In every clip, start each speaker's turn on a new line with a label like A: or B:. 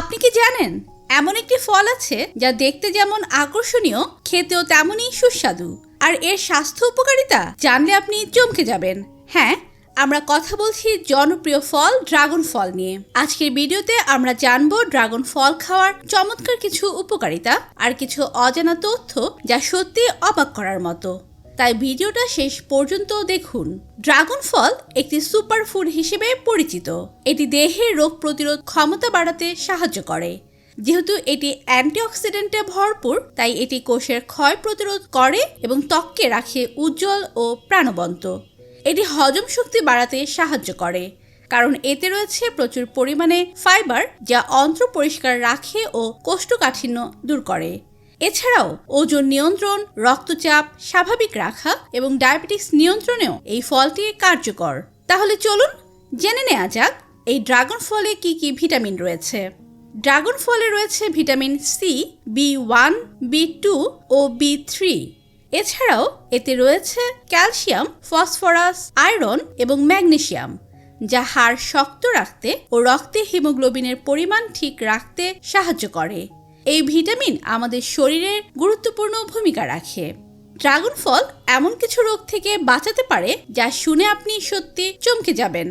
A: আপনি কি জানেন, এমন একটি ফল আছে যা দেখতে যেমন আকর্ষণীয়, খেতেও তেমনই সুস্বাদু। আর এর স্বাস্থ্য উপকারিতা জানলে আপনি চমকে যাবেন। হ্যাঁ আমরা কথা বলছি জনপ্রিয় ফল ড্রাগন ফল নিয়ে। আজকের ভিডিওতে আমরা জানব ড্রাগন ফল খাওয়ার চমৎকার কিছু উপকারিতা আর কিছু অজানা তথ্য যা সত্যি অবাক করার মতো। তাই ভিডিওটা শেষ পর্যন্ত দেখুন। ড্রাগন ফল একটি সুপার ফুড হিসেবে পরিচিত। এটি দেহের রোগ প্রতিরোধ ক্ষমতা বাড়াতে সাহায্য করে। যেহেতু এটি অ্যান্টিঅক্সিডেন্টে ভরপুর, তাই এটি কোষের ক্ষয় প্রতিরোধ করে এবং ত্বককে রাখে উজ্জ্বল ও প্রাণবন্ত। এটি হজম শক্তি বাড়াতে সাহায্য করে, কারণ এতে রয়েছে প্রচুর পরিমাণে ফাইবার যা অন্ত্র পরিষ্কার রাখে ও কোষ্ঠকাঠিন্য দূর করে। এছাড়াও ওজন নিয়ন্ত্রণ, রক্তচাপ স্বাভাবিক রাখা এবং ডায়াবেটিস নিয়ন্ত্রণেও এই ফলটি কার্যকর। তাহলে চলুন জেনে নেওয়া যাক এই ড্রাগন ফলে কি কি ভিটামিন রয়েছে। ড্রাগন ফলে রয়েছে vitamin C, B one, B two ও বি থ্রি। এছাড়াও এতে রয়েছে ক্যালসিয়াম, ফসফরাস, আয়রন এবং ম্যাগনেশিয়াম যা হাড় শক্ত রাখতে ও রক্তে হিমোগ্লোবিনের পরিমাণ ঠিক রাখতে সাহায্য করে। এই ভিটামিন আমাদের শরীরের গুরুত্বপূর্ণ ভূমিকা রাখে। ড্রাগন ফল এমন কিছু রোগ থেকে বাঁচাতে পারে যা শুনে আপনি সত্যি চমকে যাবেন।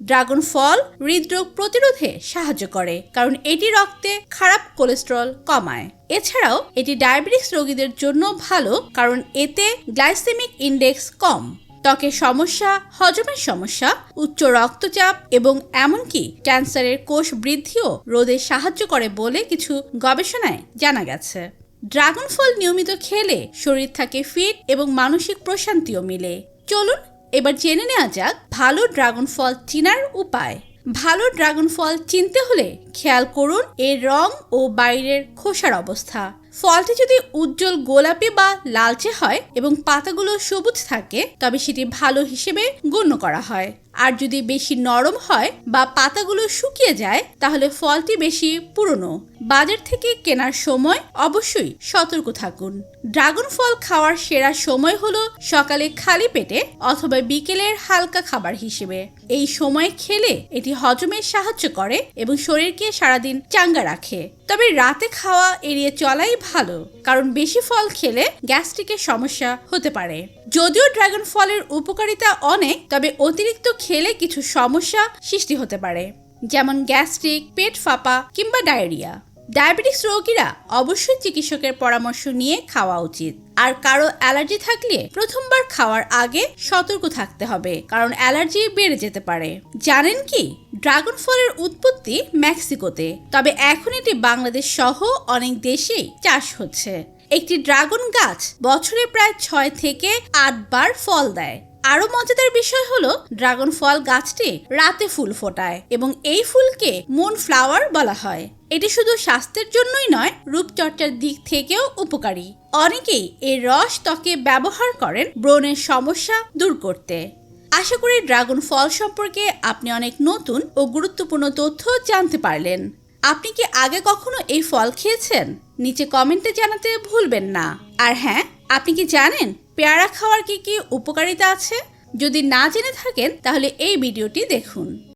A: ড্রাগন ফল হৃদরোগ প্রতিরোধে সাহায্য করে, কারণ এটি রক্তে খারাপ কোলেস্টেরল কমায়। এছাড়াও এটি ডায়াবেটিস রোগীদের জন্য ভালো, কারণ এতে গ্লাইসেমিক ইন্ডেক্স কম। ত্বকের সমস্যা, হজমের সমস্যা, উচ্চ রক্তচাপ এবং এমনকি ক্যান্সারের কোষ বৃদ্ধিও রোধে সাহায্য করে বলে কিছু গবেষণায় জানা গেছে। ড্রাগন ফল নিয়মিত খেলে শরীর থাকে ফিট এবং মানসিক প্রশান্তিও মিলে। চলুন এবার জেনে নেওয়া যাক ভালো ড্রাগন ফল চিনার উপায়। ভালো ড্রাগন ফল চিনতে হলে খেয়াল করুন এর রং ও বাইরের খোসার অবস্থা। ফলটি যদি উজ্জ্বল গোলাপি বা লালচে হয় এবং পাতাগুলো সবুজ থাকে, তবে সেটি ভালো হিসেবে গণ্য করা হয়। আর যদি বেশি নরম হয় বা পাতাগুলো শুকিয়ে যায়, তাহলে ফলটি বেশি পুরনো। বাজার থেকে কেনার সময় অবশ্যই সতর্ক থাকুন। ড্রাগন ফল খাওয়ার সেরা সময় হলো সকালে খালি পেটে অথবা বিকেলের হালকা খাবার হিসেবে। এই সময় খেলে এটি হজমে সাহায্য করে এবং শরীরকে সারাদিন চাঙ্গা রাখে। তবে রাতে খাওয়া এড়িয়ে চলাই ভালো, কারণ বেশি ফল খেলে গ্যাস্ট্রিকের সমস্যা হতে পারে। যদিও ড্রাগন ফলের উপকারিতা অনেক, তবে অতিরিক্ত খেলে কিছু সমস্যা সৃষ্টি হতে পারে, যেমন গ্যাস্ট্রিক, পেট ফাঁপা কিংবা ডায়রিয়া। ডায়াবেটিস রোগীরা অবশ্যই চিকিৎসকের পরামর্শ নিয়ে খাওয়া উচিত। আর কারও অ্যালার্জি থাকলে প্রথমবার খাওয়ার আগে সতর্ক থাকতে হবে, কারণ অ্যালার্জি বেড়ে যেতে পারে। জানেন কি? ড্রাগন ফলের উৎপত্তি মেক্সিকোতে, তবে এখন এটি বাংলাদেশ সহ অনেক দেশেই চাষ হচ্ছে। একটি ড্রাগন গাছ বছরে প্রায় ছয় থেকে আটবার ফল দেয়। আরও মজাদার বিষয় হলো, ড্রাগন ফল গাছটি রাতে ফুল ফোটায় এবং এই ফুলকে মুন ফ্লাওয়ার বলা হয়। এটি শুধু স্বাস্থ্যের জন্যই নয়, রূপচর্চার দিক থেকেও উপকারী। অনেকেই এর রস ত্বকে ব্যবহার করেন ব্রণের সমস্যা দূর করতে। আশা করি ড্রাগন ফল সম্পর্কে আপনি অনেক নতুন ও গুরুত্বপূর্ণ তথ্য জানতে পারলেন। আপনি কি আগে কখনো এই ফল খেয়েছেন? নিচে কমেন্টে জানাতে ভুলবেন না। আর হ্যাঁ আপনি কি জানেন পেয়ারা খাওয়ার কি কি উপকারিতা আছে? যদি না জেনে থাকেন, তাহলে এই ভিডিওটি দেখুন।